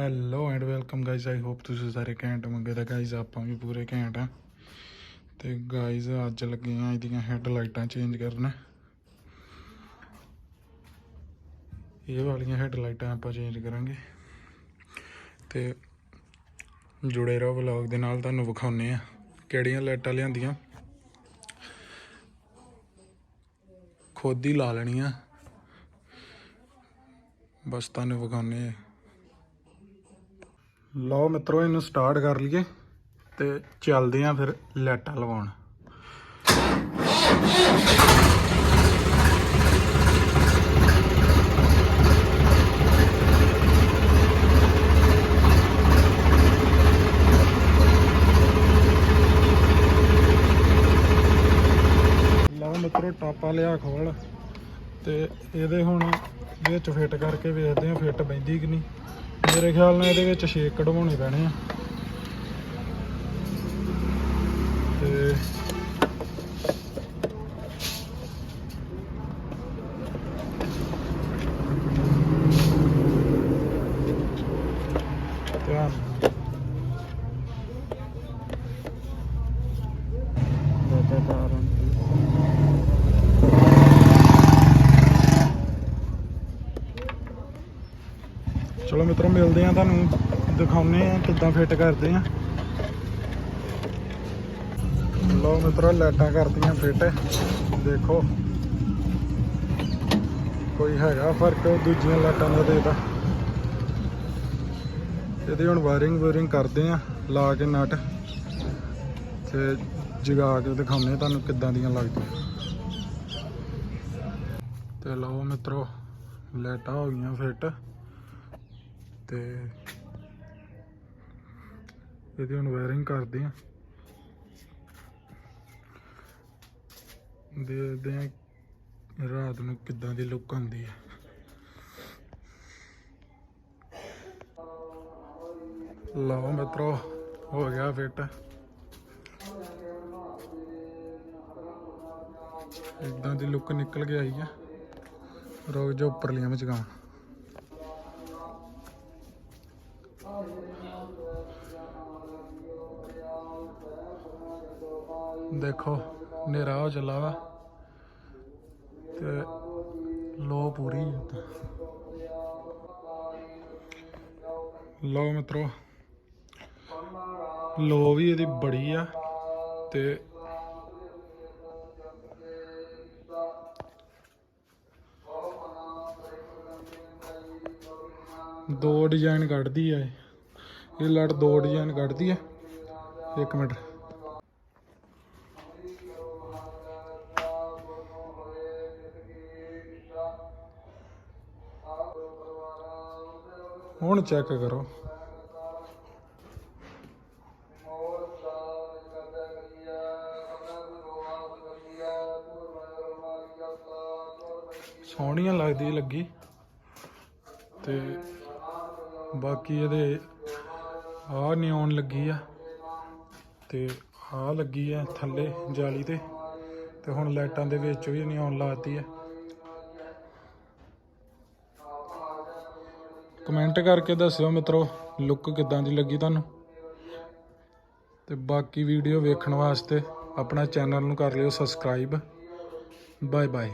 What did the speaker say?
Hello and welcome guys I hope ਤੁਸੀਂ ਸਾਰੇ ਘੈਂਟ ਮੰਗੇ ਤਾਂ ਗਾਇਜ਼ ਆਪਾਂ ਵੀ ਪੂਰੇ ਘੈਂਟ ਆ। ਤੇ ਗਾਇਜ਼ ਅੱਜ ਲੱਗੇ ਆ ਇਹਦੀਆਂ ਹੈਡ ਲਾਈਟਾਂ ਚੇਂਜ ਕਰਨ। ਇਹ ਵਾਲੀਆਂ ਹੈਡ ਲਾਈਟਾਂ ਆਪਾਂ ਚੇਂਜ ਕਰਾਂਗੇ। ਤੇ ਜੁੜੇ ਰਹੋ ਵਲੌਗ ਦੇ ਨਾਲ ਤੁਹਾਨੂੰ ਵਿਖਾਉਨੇ ਆ ਕਿਹੜੀਆਂ ਲਾਈਟਾਂ ਲਿਆਂਦੀਆਂ। ਖੁਦ ਹੀ ਲਾ ਲੈਣੀਆਂ। ਬਸ ਤੁਹਾਨੂੰ ਵਿਖਾਉਨੇ ਆ। ਲਓ ਮਿੱਤਰੋ, ਇਹਨੂੰ ਸਟਾਰਟ ਕਰ ਲਈਏ ਤੇ ਚੱਲਦੇ ਆਂ ਫਿਰ ਲਾਈਟਾਂ ਲਵਾਉਣ। ਲਓ ਮਿੱਤਰੋ, ਟਾਪਾ ਲਿਆ ਖੋਲ। ਤੇ ਇਹਦੇ ਹੁਣ ਵਿੱਚ ਫਿੱਟ ਕਰਕੇ ਵੇਖਦੇ ਆਂ ਫਿੱਟ ਬੈਂਦੀ ਕਿ ਨਹੀਂ। ਮੇਰੇ ਖਿਆਲ ਨਾਲ ਇਹਦੇ ਵਿੱਚ ਛੇਕ ਕਢਵਾਉਣੇ ਪੈਣੇ ਆ ਤੇ ਧਿਆਨ ਨਾਲ। ਬਾਬਾ ਤਾਰਨ ਚਲੋ ਮਿੱਤਰੋ, ਮਿਲਦੇ ਆ ਤੁਹਾਨੂੰ ਦਿਖਾਉਨੇ ਆ ਕਿੱਦਾਂ ਫਿੱਟ ਕਰਦੇ ਆ ਲਓ ਮਿੱਤਰੋ, ਲਾਈਟਾਂ ਕਰਦੀਆਂ ਫਿੱਟ ਦੇਖੋ, ਕੋਈ ਹੈਗਾ ਫ਼ਰਕ, ਦੂਜੀਆਂ ਲਾਈਟਾਂ ਦਾ ਤੇ। ਇਹਦੀ ਹੁਣ ਵਾਇਰਿੰਗ ਵਾਇਰਿੰਗ ਕਰਦੇ ਆ ਲਾ ਕੇ ਨਟ। ਤੇ ਜਗਾ ਕੇ ਦਿਖਾਉਨੇ ਤੁਹਾਨੂੰ ਕਿੱਦਾਂ ਦੀਆਂ ਲੱਗਦੀਆਂ। ਤੇ ਲਓ ਮਿੱਤਰੋ, ਲਾਈਟਾਂ ਹੋ ਗਈਆਂ ਫਿੱਟ ਤੇ ਇਹਦੀ ਹੁਣ ਵਾਇਰਿੰਗ ਕਰਦੇ ਆ ਦੇਖਦੇ ਆ ਰਾਤ ਨੂੰ ਕਿੱਦਾਂ ਦੀ ਲੁੱਕ ਆਉਂਦੀ ਹੈ। ਲਓ ਮਿੱਤਰੋ, ਹੋ ਗਿਆ ਫਿੱਟ ਇਦਾਂ ਦੀ ਲੁੱਕ ਨਿਕਲ ਕੇ ਆਈ ਆ ਰੋਕ ਜੋ ਉੱਪਰਲੀਆਂ ਵਿੱਚ ਗਾਂ ਦੇਖੋ, ਹਨੇਰਾ ਹੋ ਚੱਲਾ ਵਾ ਤੇ ਲੋ ਪੂਰੀ ਹੈ ਲੋ ਮਿੱਤਰੋ, ਲੋ ਵੀ ਇਹਦੀ ਬੜੀ ਆ ਤੇ ਦੋ ਡਿਜ਼ਾਈਨ ਕੱਢਦੀ ਆ ਇਹ। ਇਹ ਲੜ ਦੋ ਡਿਜ਼ਾਈਨ ਕੱਢਦੀ ਹੈ ਇੱਕ ਮਿੰਟ। ਹੁਣ ਚੈੱਕ ਕਰੋ। ਸੋਹਣੀਆਂ ਲੱਗਦੀ ਲੱਗੀ। ਤੇ ਬਾਕੀ ਇਹਦੇ ਆਹ ਨਿਓਨ ਲੱਗੀ ਆ। ਤੇ ਆਹ ਲੱਗੀ ਆ ਥੱਲੇ ਜਾਲੀ ਤੇ। ਤੇ ਹੁਣ ਲਾਈਟਾਂ ਦੇ ਵਿੱਚ ਵੀ ਨਿਓਨ ਲਾਤੀ ਆ। ਕਮੈਂਟ ਕਰਕੇ ਦੱਸਿਓ ਮਿੱਤਰੋ, ਲੁੱਕ ਕਿੱਦਾਂ ਦੀ ਲੱਗੀ ਤੁਹਾਨੂੰ? ਤੇ ਬਾਕੀ ਵੀਡੀਓ ਵੇਖਣ ਵਾਸਤੇ ਆਪਣਾ ਚੈਨਲ ਨੂੰ ਕਰ ਲਿਓ ਸਬਸਕ੍ਰਾਈਬ। Bye bye